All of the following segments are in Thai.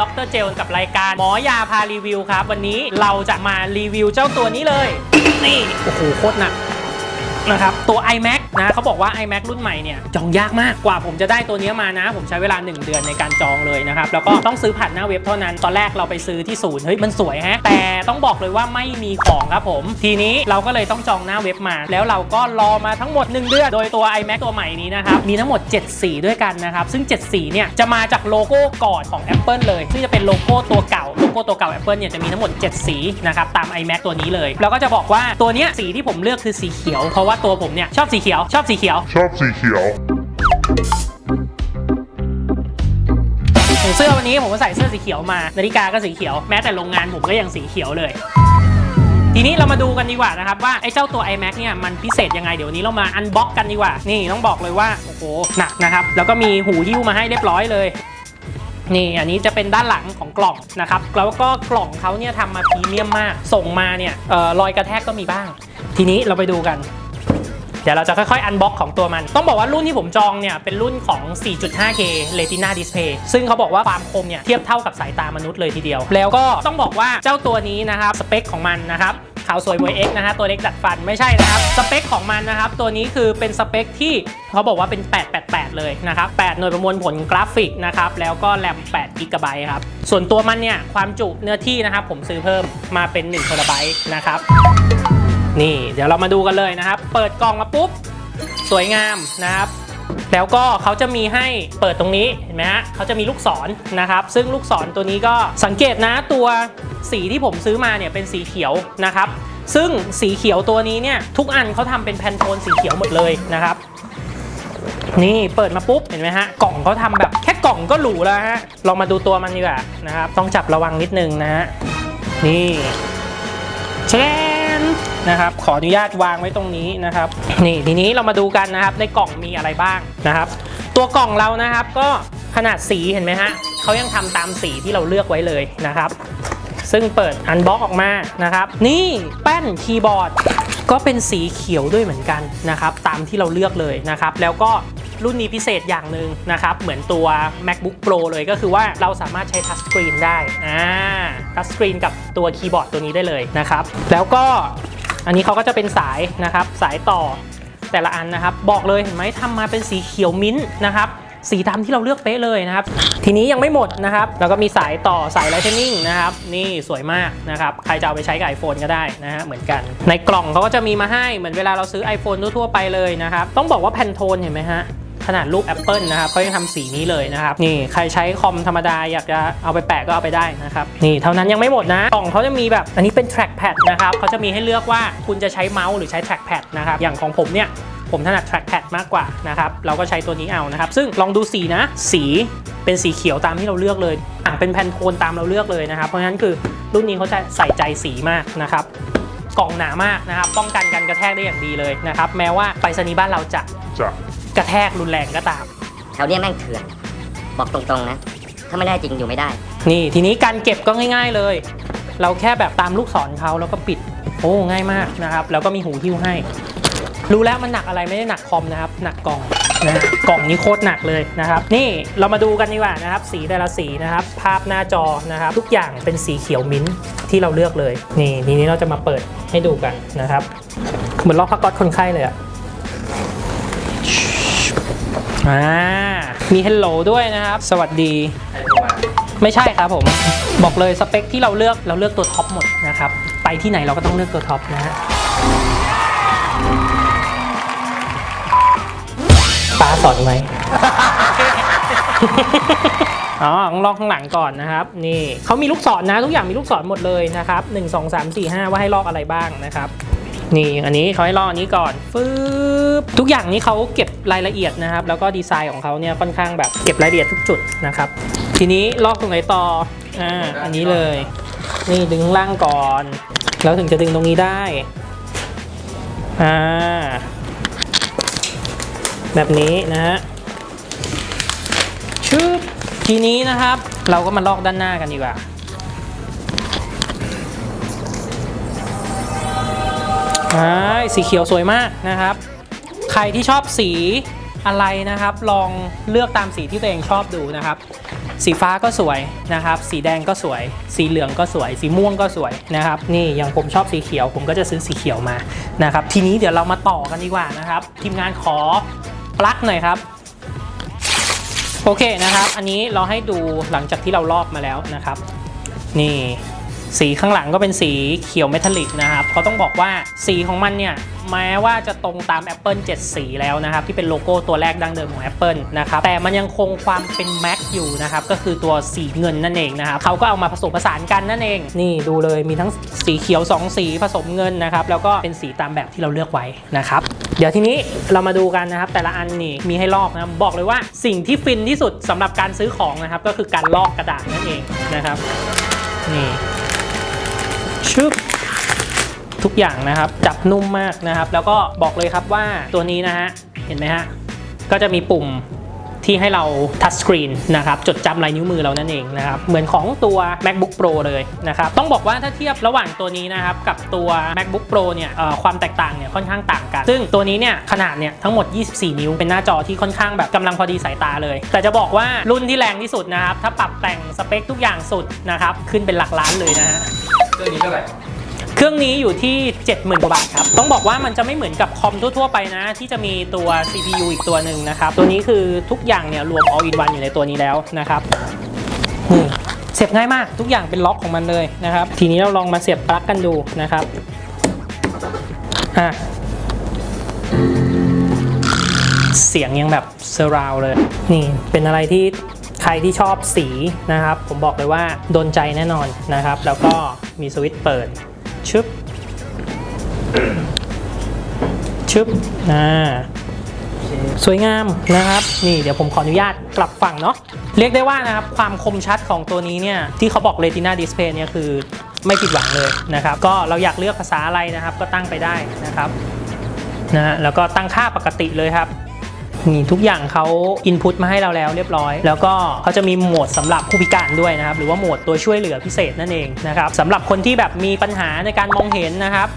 ดรเจลกับรายการหมอยาพารีวิวครับ วันนี้เราจะมารีวิวเจ้าตัวนี้เลย นี่ โอ้โห โคตรหนัก นะครับ ตัว iMac นะเขาบอกว่า iMac รุ่นใหม่เนี่ยจองยากมากกว่าผมจะได้ตัวเนี้ยมานะ ผมใช้เวลา 1 เดือนในการจองเลยนะครับ แล้วก็ต้องซื้อผ่านหน้าเว็บเท่านั้น ตอนแรกเราไปซื้อที่ศูนย์เฮ้ยมันสวยฮะ แต่ต้องบอกเลยว่าไม่มีของครับผม ทีนี้เราก็เลยต้องจองหน้าเว็บมา แล้วเราก็รอมาทั้งหมด 1 เดือน โดยตัว iMac ตัวใหม่นี้นะครับมีทั้งหมด 7 สีด้วยกันนะครับซึ่ง 7 สีเนี่ยจะมาจากโลโก้ก่อนของ Apple เลยซึ่ง เป็นโลโก้ตัวเก่าโลโก้ตัวเก่า Apple เนี่ยจะมีทั้งหมด 7 สีนะครับตาม iMac ตัวนี้เลยแล้วก็จะบอกว่าตัวเนี้ยสีที่ผมเลือกคือสีเขียว เพราะว่าตัวผมเนี่ยชอบสีเขียวชอบสีเขียว ชอบสีเขียวอย่างเสื้อวันนี้ผมก็ใส่เสื้อสีเขียวมานาฬิกาก็สีเขียวแม้แต่โรงงานผมก็ยังสีเขียวเลยทีนี้เรามาดูกันดีกว่านะครับว่าไอ้เจ้าตัว iMac เนี่ยมันพิเศษยังไงเดี๋ยววนนี้เรามาอันบ็อกกันดีกว่า นี่ต้องบอกเลยว่า โอ้โหหนักนะครับ แล้วก็มีหูหิ้วมาให้เรียบร้อยเลย นี่อันนี้จะเป็นด้านหลังของกล่องนะครับ แล้วก็กล่องเขาเนี่ยทำมาพรีเมียมมาก ส่งมาเนี่ยออรอยกระแทกก็มีบ้าง ทีนี้เราไปดูกัน เดี๋ยวเราจะค่อยๆอันบ็อกของตัวมัน ต้องบอกว่ารุ่นที่ผมจองเนี่ยเป็นรุ่นของ 4.5K Retina Display ซึ่งเขาบอกว่าความคมเนี่ยเทียบเท่ากับสายตามนุษย์เลยทีเดียว แล้วก็ต้องบอกว่าเจ้าตัวนี้นะครับสเปคของมันนะครับ ขาวสวยเวอร์เอ็กนะฮะตัวเล็กดัดฟันไม่ใช่นะครับสเปคของมันนะครับตัวนี้คือเป็นสเปคที่เขาบอกว่าเป็น 888 เลยนะครับ8หน่วยประมวลผลกราฟิกนะครับแล้วก็แรม8 g b ครับส่วนตัวมันเนี่ยความจุเนื้อที่นะครับผมซื้อเพิ่มมาเป็น1 t b นะครับนี่เดี๋ยวเรามาดูกันเลยนะครับ เปิดกล่องมาปุ๊บ สวยงามนะครับ แล้วก็เขาจะมีให้เปิดตรงนี้เห็นไหมฮะเขาจะมีลูกศรนะครับ ซึ่งลูกศรตัวนี้ก็สังเกตนะตัวสีที่ผมซื้อมาเนี่ยเป็นสีเขียวนะครับ ซึ่งสีเขียวตัวนี้เนี่ยทุกอันเขาทำเป็นแพนโทนสีเขียวหมดเลยนะครับ นี่เปิดมาปุ๊บเห็นไหมฮะกล่องเขาทำแบบแค่กล่องก็หรูแล้วฮะลองมาดูตัวมันดีกว่านะครับ ต้องจับระวังนิดนึงนะฮะนี่แช่ นะครับ ขออนุญาตวางไว้ตรงนี้นะครับ นี่ทีนี้เรามาดูกันนะครับ ในกล่องมีอะไรบ้างนะครับ ตัวกล่องเรานะครับก็ขนาดสีเห็นไหมฮะเขายังทำตามสีที่เราเลือกไว้เลยนะครับ ซึ่งเปิดอันบ็อกออกมานะครับ นี่แป้นคีย์บอร์ดก็เป็นสีเขียวด้วยเหมือนกันนะครับ ตามที่เราเลือกเลยนะครับ แล้วก็รุ่นนี้พิเศษอย่างหนึ่งนะครับ เหมือนตัว macbook pro เลยก็คือว่าเราสามารถใช้ทัชสกรีนได้อ่าทัชสกรีนกับตัวคีย์บอร์ดตัวนี้ได้เลยนะครับ แล้วก็ อันนี้เขาก็จะเป็นสายนะครับ สายต่อแต่ละอันนะครับ บอกเลยเห็นไหมทำมาเป็นสีเขียวมิ้นท์นะครับสีดำที่เราเลือกเป๊ะเลยนะครับ ทีนี้ยังไม่หมดนะครับ แล้วก็มีสายต่อสายไลท์เทนนิ่งนะครับ นี่สวยมากนะครับ ใครจะเอาไปใช้กับ iPhone ก็ได้นะฮะเหมือนกัน ในกล่องเขาก็จะมีมาให้เหมือนเวลาเราซื้อ iPhone ทั่วๆไปเลยนะครับ ต้องบอกว่าแพนโทนเห็นไหมฮะ ขนาดรูป Apple นะครับเขายังทำสีนี้เลยนะครับนี่ใครใช้คอมธรรมดาอยากจะเอาไปแปะก็เอาไปได้นะครับนี่เท่านั้นยังไม่หมดนะกล่องเขาจะมีแบบอันนี้เป็น trackpad นะครับเขาจะมีให้เลือกว่าคุณจะใช้เมาส์หรือใช้ trackpad นะครับอย่างของผมเนี่ยผมถนัด trackpad มากกว่านะครับเราก็ใช้ตัวนี้เอานะครับ ซึ่งลองดูสีนะ สีเป็นสีเขียวตามที่เราเลือกเลยอะเป็นแพนโทนตามเราเลือกเลยนะครับ เพราะฉะนั้นคือรุ่นนี้เขาจะใส่ใจสีมากนะครับกล่องหนามากนะครับ ป้องกันการกระแทกได้อย่างดีเลยนะครับ แม้ว่าไปรษณีย์บ้านเราจะจะ กระแทกรุนแรงก็ตาม แถวเนี้ยแม่งเถื่อน บอกตรงๆนะ ถ้าไม่ได้จริงอยู่ไม่ได้ นี่ทีนี้การเก็บก็ง่าย ๆเลย เราแค่แบบตามลูกศรเขาแล้วก็ปิด โอ้ง่ายมากนะครับ แล้วก็มีหูหิ้วให้ รู้แล้วมันหนักอะไรไม่ได้หนักคอมนะครับ หนักกล่องนะฮะกล่องนี้โคตรหนักเลยนะครับ นี่เรามาดูกันดีกว่านะครับ สีแต่ละสีนะครับ ภาพหน้าจอนะครับ ทุกอย่างเป็นสีเขียวมิ้นท์ที่เราเลือกเลย นี่ทีนี้เราจะมาเปิดให้ดูกันนะครับ เหมือนลอกพักก๊อตคนไข้เลยอะ อ่ามี hello ด้วยนะครับ สวัสดี ไม่ใช่ครับผม บอกเลยสเปคที่เราเลือกเราเลือกตัวท็อปหมดนะครับ ไปที่ไหนเราก็ต้องเลือกตัวท็อปนะฮะป้าสอนไว้อ๋อต้องลอกข้างหลังก่อนนะครับ นี่เขามีลูกศรนะ ทุกอย่างมีลูกศรหมดเลยนะครับ 1 2 3 4 5 ว่าให้ลอกอะไรบ้างนะครับ นี่อันนี้เขาให้ลอกอันนี้ก่อนฟืบทุกอย่างนี้เขาเก็บรายละเอียดนะครับ แล้วก็ดีไซน์ของเขาเนี่ยค่อนข้างแบบเก็บรายละเอียดทุกจุดนะครับ ทีนี้ลอกตรงไหนต่ออ่าอันนี้เลย นี่ดึงข้างล่างก่อน แล้วถึงจะดึงตรงนี้ได้อ่าแบบนี้นะฮะชึบทีนี้นะครับ เราก็มาลอกด้านหน้ากันดีกว่า สีเขียวสวยมากนะครับ ใครที่ชอบสีอะไรนะครับ ลองเลือกตามสีที่ตัวเองชอบดูนะครับ สีฟ้าก็สวยนะครับ สีแดงก็สวย สีเหลืองก็สวย สีม่วงก็สวยนะครับ นี่อย่างผมชอบสีเขียว ผมก็จะซื้อสีเขียวมานะครับ ทีนี้เดี๋ยวเรามาต่อกันดีกว่านะครับ ทีมงานขอปลั๊กหน่อยครับโอเคนะครับ อันนี้เราให้ดูหลังจากที่เราลอกมาแล้วนะครับ นี่ สีข้างหลังก็เป็นสีเขียวเมทัลลิกนะครับเขาต้องบอกว่าสีของมันเนี่ยแม้ว่าจะตรงตาม Apple 7 สีแล้วนะครับ ที่เป็นโลโก้ตัวแรกดั้งเดิมของ Apple นะครับ แต่มันยังคงความเป็น Mac อยู่นะครับ ก็คือตัวสีเงินนั่นเองนะครับเขาก็เอามาผสมผสานกันนั่นเอง นี่ดูเลยมีทั้งสีเขียว 2 สีผสมเงินนะครับ แล้วก็เป็นสีตามแบบที่เราเลือกไว้นะครับ เดี๋ยวทีนี้เรามาดูกันนะครับ แต่ละอันนี่มีให้ลอกนะครับบอกเลยว่าสิ่งที่ฟินที่สุดสำหรับการซื้อของนะครับก็คือการลอกกระดาษนั่นเองนะครับนี่ ชึบทุกอย่างนะครับจับนุ่มมากนะครับ แล้วก็บอกเลยครับว่าตัวนี้นะฮะเห็นไหมฮะก็จะมีปุ่มที่ให้เราทัชสกรีนนะครับจดจำลายนิ้วมือเรานั่นเองนะครับเหมือนของตัว macbook pro เลยนะครับต้องบอกว่าถ้าเทียบระหว่างตัวนี้นะครับกับตัว macbook pro เนี่ยความแตกต่างเนี่ยค่อนข้างต่างกัน ซึ่งตัวนี้เนี่ยขนาดเนี่ยทั้งหมด 24 นิ้วเป็นหน้าจอที่ค่อนข้างแบบกำลังพอดีสายตาเลย แต่จะบอกว่ารุ่นที่แรงที่สุดนะครับถ้าปรับแต่งสเปคทุกอย่างสุดนะครับขึ้นเป็นหลักล้านเลยนะฮะ เครื่องนี้เท่าไหร่เครื่องนี้อยู่ที่ 70,000กว่าบาทครับ ต้องบอกว่ามันจะไม่เหมือนกับคอมทั่ว ๆ ไปนะ ที่จะมีตัว CPU อีกตัวหนึ่งนะครับ ตัวนี้คือทุกอย่างเนี่ยรวม all in one อยู่ในตัวนี้แล้วนะครับนี่เสียบง่ายมากทุกอย่างเป็นล็อกของมันเลยนะครับ ทีนี้เราลองมาเสียบปลั๊กกันดูนะครับอะเสียงยังแบบเซอร์ราวเลย นี่เป็นอะไรที่ใครที่ชอบสีนะครับ ผมบอกเลยว่าโดนใจแน่นอนนะครับ แล้วก็ มีสวิตช์เปิด ชึบ ชึบ อ่า สวยงามนะครับ นี่เดี๋ยวผมขออนุญาตกลับฝั่งเนาะ เรียกได้ว่านะครับ ความคมชัดของตัวนี้เนี่ย ที่เขาบอก Retina Display เนี่ยคือไม่ผิดหวังเลยนะครับ ก็เราอยากเลือกภาษาอะไรนะครับ ก็ตั้งไปได้นะครับ นะฮะ แล้วก็ตั้งค่าปกติเลยครับ นี่ทุกอย่างเขาอินพุตมาให้เราแล้วเรียบร้อย แล้วก็เขาจะมีโหมดสำหรับผู้พิการด้วยนะครับ หรือว่าโหมดตัวช่วยเหลือพิเศษนั่นเองนะครับสำหรับคนที่แบบมีปัญหาในการมองเห็นนะครับ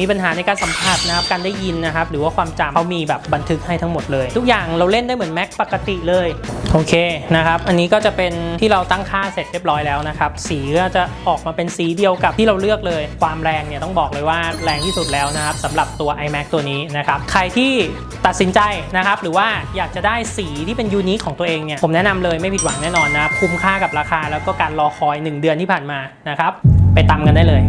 มีปัญหาในการสัมผัสนะครับการได้ยินนะครับ หรือว่าความจำเขามีแบบบันทึกให้ทั้งหมดเลย ทุกอย่างเราเล่นได้เหมือน Mac ปกติเลยโอเคนะครับ อันนี้ก็จะเป็นที่เราตั้งค่าเสร็จเรียบร้อยแล้วนะครับ สีก็จะออกมาเป็นสีเดียวกับที่เราเลือกเลย ความแรงเนี่ยต้องบอกเลยว่าแรงที่สุดแล้วนะครับสำหรับตัว iMac ตัวนี้นะครับ ใครที่ตัดสินใจนะครับ หรือว่าอยากจะได้สีที่เป็นยูนิคของตัวเองเนี่ย ผมแนะนำเลยไม่ผิดหวังแน่นอนนะครับ คุ้มค่ากับราคาแล้วก็การรอคอย 1 เดือนที่ผ่านมานะครับ ไปตามกันได้เลย